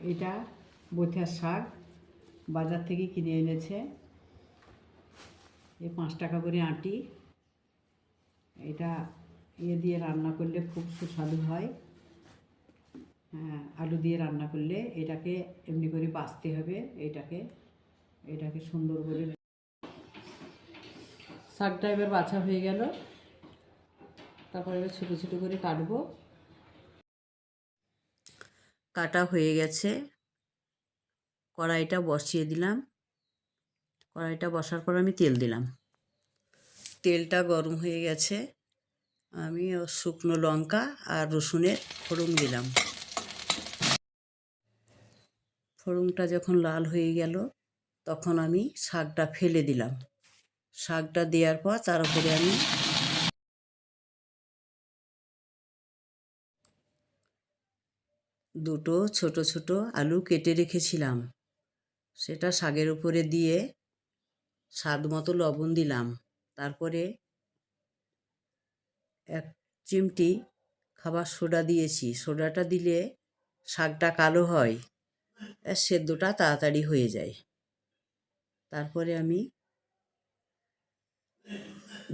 এটা বথিয়ার শাক বাজার থেকে কিনে এনেছে। এ পাঁচ টাকা করে আটি। এটা ইয়ে দিয়ে রান্না করলে খুব সুস্বাদু হয়। হ্যাঁ আলু দিয়ে রান্না করলে এটাকে এমনি করে বাছতে হবে। এটাকে এটাকে সুন্দর করে শাকটা এবার বাছা হয়ে গেল। তারপরে এবার ছোটো ছোটো করে কাটবো। কাটা হয়ে গেছে। কড়াইটা বসিয়ে দিলাম। কড়াইটা বসার পর আমি তেল দিলাম। তেলটা গরম হয়ে গেছে। আমি শুকনো লঙ্কা আর রসুনের ফোড়ন দিলাম। ফোড়নটা যখন লাল হয়ে গেল, তখন আমি শাকটা ফেলে দিলাম। শাকটা দেওয়ার পর তার উপরে আমি দুটো ছোট ছোট আলু কেটে রেখেছিলাম। সেটা শাগের উপরে দিয়ে স্বাদ মতো লবণ দিলাম। তারপরে এক চিমটি খাবার সোডা দিয়েছি। সোডাটা দিলে শাকটা কালো হয়, আর সেদ্ধটা তাড়াতাড়ি হয়ে যায়। তারপরে আমি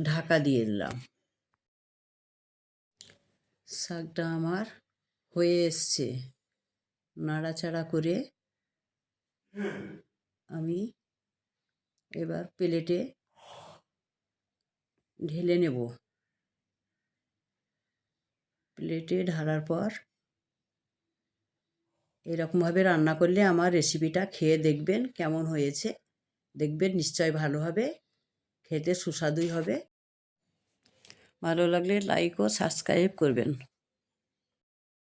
ঢাকা দিয়ে দিলাম। শাকটা আমার হয়ে এসছে। নাড়াচাড়া করে আমি এবার প্লেটে ঢেলে নেব। প্লেটে ঢালার পর এরকমভাবে রান্না করলে আমার রেসিপিটা খেয়ে দেখবেন কেমন হয়েছে। দেখবেন নিশ্চয় ভালো হবে, খেতে সুস্বাদুই হবে। ভালো লাগলে লাইক ও সাবস্ক্রাইব করবেন।